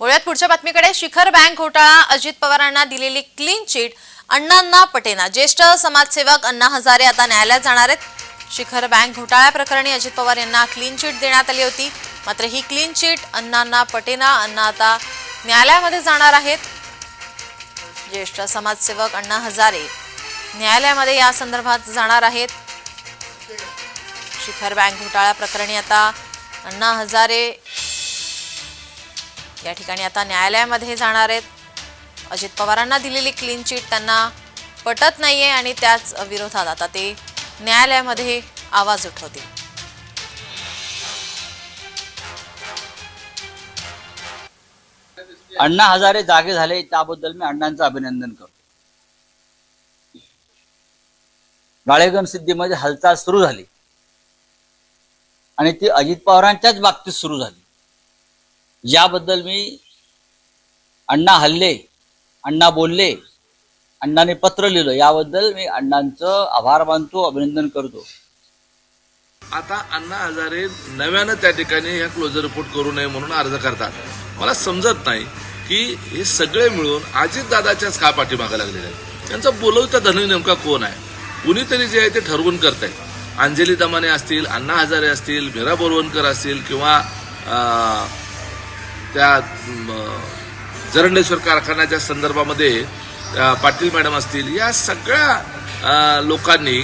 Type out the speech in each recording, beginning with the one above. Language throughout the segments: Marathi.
वळूयात पुढच्या बातमीकडे. शिखर बँक घोटाळा अजित पवारांना दिलेली क्लीन चिट अण्णांना पटेना. ज्येष्ठ समाजसेवक अण्णा हजारे आता न्यायालयात जाणार आहेत. शिखर बँक घोटाळ्या प्रकरणी अजित पवार यांना क्लीन चिट देण्यात आली होती. मात्र ही क्लीन चिट अण्णांना पटेना अण्णा आता न्यायालयामध्ये जाणार आहेत. ज्येष्ठ समाजसेवक अण्णा हजारे न्यायालयामध्ये या संदर्भात जाणार आहेत. शिखर बँक घोटाळ्या प्रकरणी आता अण्णा हजारे या ठिकाणी आता न्यायालयामध्ये जाणार आहेत. अजित पवारांना दिलेली क्लीन चिट त्यांना पटत नाहीये आणि त्याच विरोधात आता ते न्यायालयामध्ये आवाज उठवतील. अण्णा हजारे जागे झाले त्याबद्दल मी अण्णांचं अभिनंदन करतो. गाळेगम सिद्धीमध्ये हालचाल सुरू झाली. आणि ती अजित पवारांच्याच बाबतीत सुरू झाली. याबद्दल मी अण्णा हल्ले अण्णा बोलले अण्णाने पत्र लिहिलं. याबद्दल मी अण्णांचं आभार मानतो अभिनंदन करतो. आता अण्णा हजारे नव्यानं त्या ठिकाणी ह्या क्लोजर रिपोर्ट करू नये म्हणून अर्ज करतात. मला समजत नाही की हे सगळे मिळून अजितदादाच्याच का पाठीमागे लागलेले आहेत? त्यांचा बोलवता धनी नेमका कोण आहे? कुणीतरी जे आहे ते ठरवून करत अंजली दमाने असतील अण्णा हजारे असतील मीरा बोरवणकर असतील किंवा अं, त्या जरंडेश्वर कारखान्याच्या संदर्भामध्ये पाटील मॅडम असतील या सगळ्या लोकांनी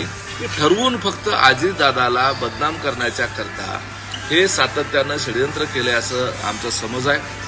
ठरवून फक्त आजीदादाला बदनाम करण्याच्या करता हे सातत्यानं षडयंत्र केले असं आमचा समज आहे.